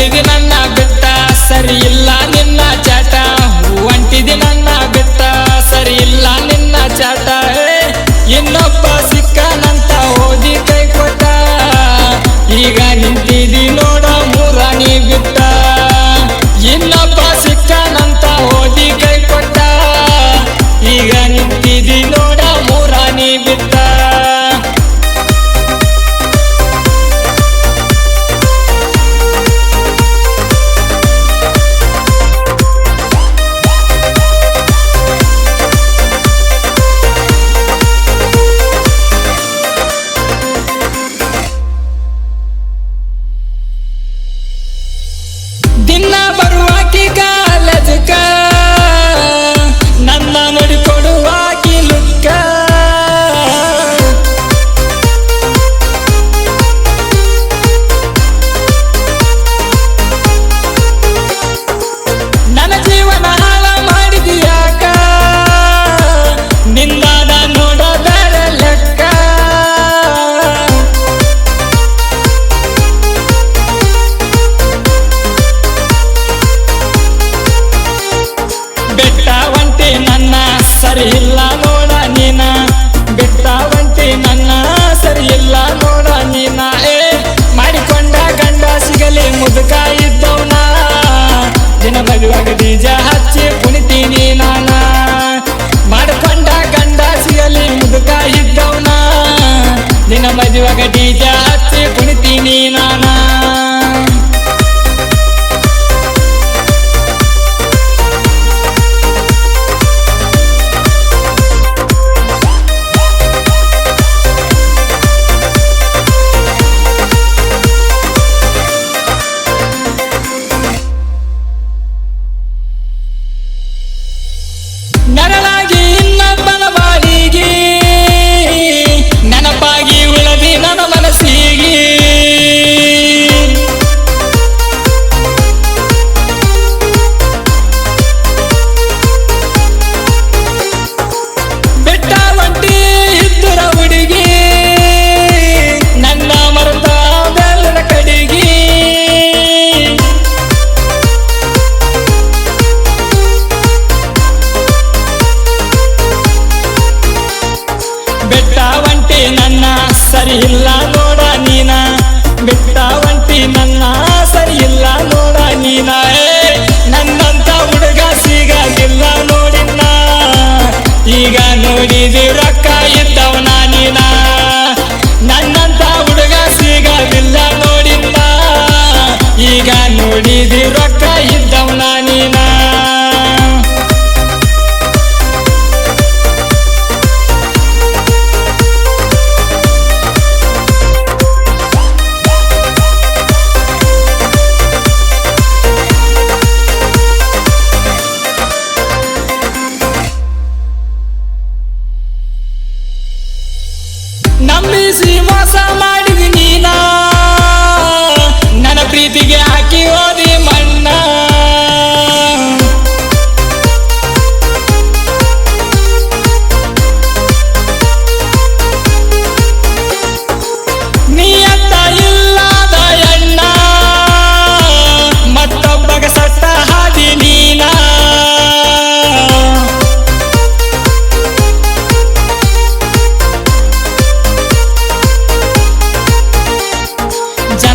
ಹೊಂಟಿದಿ ನನ್ನ ಬಿಟ್ಟ, ಸರಿ ಇಲ್ಲ ನಿನ್ನ ಚಾಟ. ಹೊಂಟಿದಿ ನನ್ನ ಬೆಟ್ಟ, ಸರಿ ಇಲ್ಲ ನಿನ್ನ ಚಾಟ. ಇನ್ನೊಬ್ಬ ಸಿಕ್ಕನಂತ ಓದಿ ಕೈ ಕೊಟ್ಟ. ಈಗ ನಿಂತಿದಿ ನೋಡ ಮೂರಾಣಿ ಬಿಟ್ಟ. ಇನ್ನೊಬ್ಬ ಸಿಕ್ಕನಂತ ಓದಿ ಕೈ ಕೊಟ್ಟ. ಈಗ ನಿಂತಿದಿ ನೋಡ ಮೂರಾಣಿ ಬಿಟ್ಟ. ಮುದುಕ ಇದ್ದವನ ದಿನ ಮದುವಾಗ ಬೀಜ ಹಚ್ಚಿ ಕುಣಿತೀನಿ ನಾನ. ಮಾಡಿಕೊಂಡ ಗಂಡ ಸಿಗಲಿ ಮುದುಕ ಇದ್ದವನ ದಿನ ಮದುವಾಗ ಬೀಜ ಸರಿಯಿಲ್ಲ ನೋ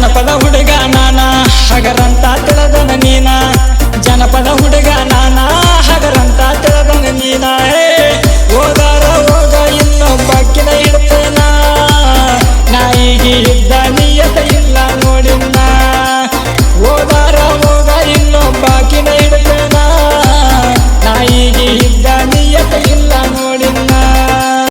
ಜನಪದ ಹುಡುಗ ನಾನ ಹಗರಂತ ತಿಳದನ ನೀನಾ. ಜನಪದ ಹುಡುಗ ನಾನ ಹಗರಂತ ತಿಳದನ ನೀನಾ.